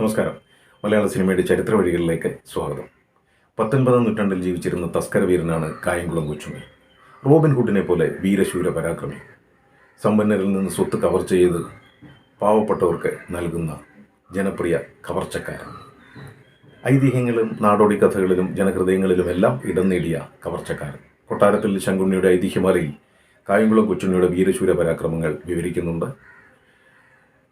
നമസ്കാരം. മലയാള സിനിമയുടെ ചരിത്ര വഴികളിലേക്ക് സ്വാഗതം. പത്തൊൻപതാം നൂറ്റാണ്ടിൽ ജീവിച്ചിരുന്ന തസ്കര വീരനാണ് കായംകുളം കൊച്ചുമി റോബിൻ ഹുഡിനെ പോലെ വീരശൂര പരാക്രമി. സമ്പന്നരിൽ നിന്ന് സ്വത്ത് കവർച്ച ചെയ്ത് പാവപ്പെട്ടവർക്ക് നൽകുന്ന ജനപ്രിയ കവർച്ചക്കാരൻ. ഐതിഹ്യങ്ങളും നാടോടി കഥകളിലും ജനഹൃദയങ്ങളിലുമെല്ലാം ഇടം നേടിയ കവർച്ചക്കാരൻ. കൊട്ടാരത്തിൽ ശങ്കുണ്ണിയുടെ ഐതിഹ്യമാലയിൽ കായംകുളം കൊച്ചുണ്ണിയുടെ വീരശൂര പരാക്രമങ്ങൾ വിവരിക്കുന്നുണ്ട്.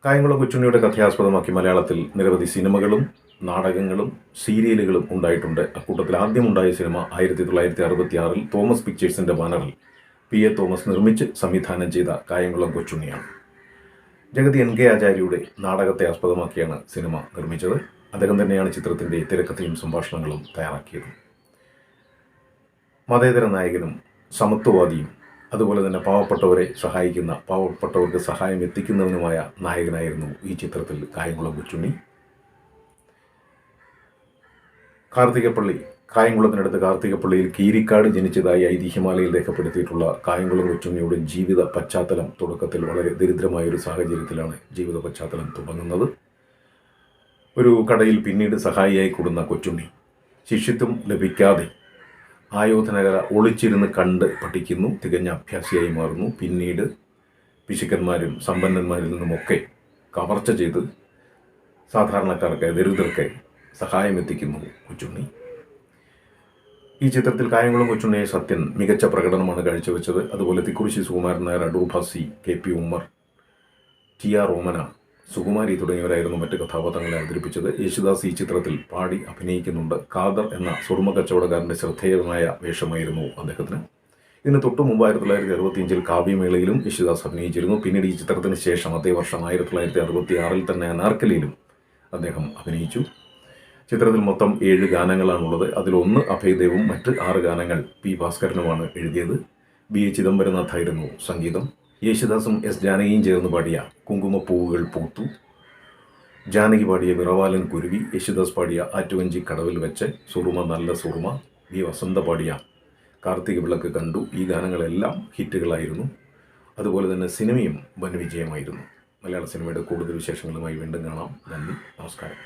കായംകുളം കൊച്ചുണ്ണിയുടെ കഥയാസ്പദമാക്കി മലയാളത്തിൽ നിരവധി സിനിമകളും നാടകങ്ങളും സീരിയലുകളും ഉണ്ടായിട്ടുണ്ട്. അക്കൂട്ടത്തിൽ ആദ്യമുണ്ടായ സിനിമ ആയിരത്തി തൊള്ളായിരത്തി അറുപത്തി ആറിൽ തോമസ് പിക്ചേഴ്സിന്റെ ബാനറിൽ പി എ തോമസ് നിർമ്മിച്ച് സംവിധാനം ചെയ്ത കായംകുളം കൊച്ചുണ്ണിയാണ്. ജഗതി എൻ കെ ആചാര്യയുടെ നാടകത്തെ ആസ്പദമാക്കിയാണ് സിനിമ നിർമ്മിച്ചത്. അദ്ദേഹം തന്നെയാണ് ചിത്രത്തിന്റെ തിരക്കഥയും സംഭാഷണങ്ങളും തയ്യാറാക്കിയത്. മതേതര നായകനും സമത്വവാദിയും അതുപോലെ തന്നെ പാവപ്പെട്ടവരെ സഹായിക്കുന്ന പാവപ്പെട്ടവർക്ക് സഹായം എത്തിക്കുന്നവനുമായ നായകനായിരുന്നു ഈ ചിത്രത്തിൽ കായംകുളം കൊച്ചുണ്ണി. കാർത്തികപ്പള്ളി കായംകുളത്തിനടുത്ത് കാർത്തികപ്പള്ളിയിൽ കീരിക്കാട് ജനിച്ചതായി ഐതിഹ്യമാലയിൽ രേഖപ്പെടുത്തിയിട്ടുള്ള കായംകുളം കൊച്ചുണ്ണിയുടെ ജീവിത പശ്ചാത്തലം തുടക്കത്തിൽ വളരെ ദരിദ്രമായ ഒരു സാഹചര്യത്തിലാണ് ജീവിത പശ്ചാത്തലം തുടങ്ങുന്നത്. ഒരു കടയിൽ പിന്നീട് സഹായിയായി കൂടുന്ന കൊച്ചുണ്ണി ശിഷ്യത്വം ലഭിക്കാതെ ആയോധനകല ഒളിച്ചിരുന്ന് കണ്ട് പഠിക്കുന്നു തികഞ്ഞ അഭ്യാസിയായി മാറുന്നു. പിന്നീട് പിശുക്കന്മാരും സമ്പന്നന്മാരിൽ നിന്നുമൊക്കെ കവർച്ച ചെയ്ത് സാധാരണക്കാർക്ക് ദരിദ്രർക്ക് സഹായം എത്തിക്കുന്നു കൊച്ചുണ്ണി. ഈ ചിത്രത്തിൽ കായംകുളം കൊച്ചുണ്ണിയെ സത്യൻ മികച്ച പ്രകടനമാണ് കാഴ്ചവെച്ചത്. അതുപോലെ Thikkurissy Sukumaran Nair Adoor Bhasi K P Ummer T R Omana Sukumari തുടങ്ങിയവരായിരുന്നു മറ്റ് കഥാപാത്രങ്ങളെ അവതരിപ്പിച്ചത്. യേശുദാസ് ഈ ചിത്രത്തിൽ പാടി അഭിനയിക്കുന്നുണ്ട്. കാദർ എന്ന സ്വർണ കച്ചവടക്കാരന്റെ ശ്രദ്ധേയമായ വേഷമായിരുന്നു അദ്ദേഹത്തിന്. ഇതിന് തൊട്ടു മുമ്പ് ആയിരത്തി തൊള്ളായിരത്തി അറുപത്തിയഞ്ചിൽ കാവ്യമേളയിലും യേശുദാസ് അഭിനയിച്ചിരുന്നു. പിന്നീട് ഈ ചിത്രത്തിന് ശേഷം അതേ വർഷം ആയിരത്തി തൊള്ളായിരത്തി അറുപത്തി ആറിൽ തന്നെ അനാർക്കലിയിലും അദ്ദേഹം അഭിനയിച്ചു. ചിത്രത്തിൽ മൊത്തം ഏഴ് ഗാനങ്ങളാണുള്ളത്. അതിലൊന്ന് അഭയദേവും മറ്റ് ആറ് ഗാനങ്ങൾ പി ഭാസ്കരനുമാണ് എഴുതിയത്. ബി എ ചിദംബരനാഥായിരുന്നു സംഗീതം. യേശുദാസും എസ് ജാനകിയും ചേർന്ന് പാടിയ കുങ്കുമപ്പൂവുകൾ പൂത്തു. ജാനകി പാടിയ വിറവാലൻ കുരുവി യേശുദാസ് പാടിയ ആറ്റുവഞ്ചി കടവിൽ വെച്ച് സുറുമ നല്ല സുറുമ വി വസന്ത പാടിയ കാർത്തിക വിളക്ക് കണ്ടു. ഈ ഗാനങ്ങളെല്ലാം ഹിറ്റുകളായിരുന്നു. അതുപോലെ തന്നെ സിനിമയും വൻ വിജയമായിരുന്നു. മലയാള സിനിമയുടെ കൂടുതൽ വിശേഷങ്ങളുമായി വീണ്ടും കാണാം. നന്ദി നമസ്കാരം.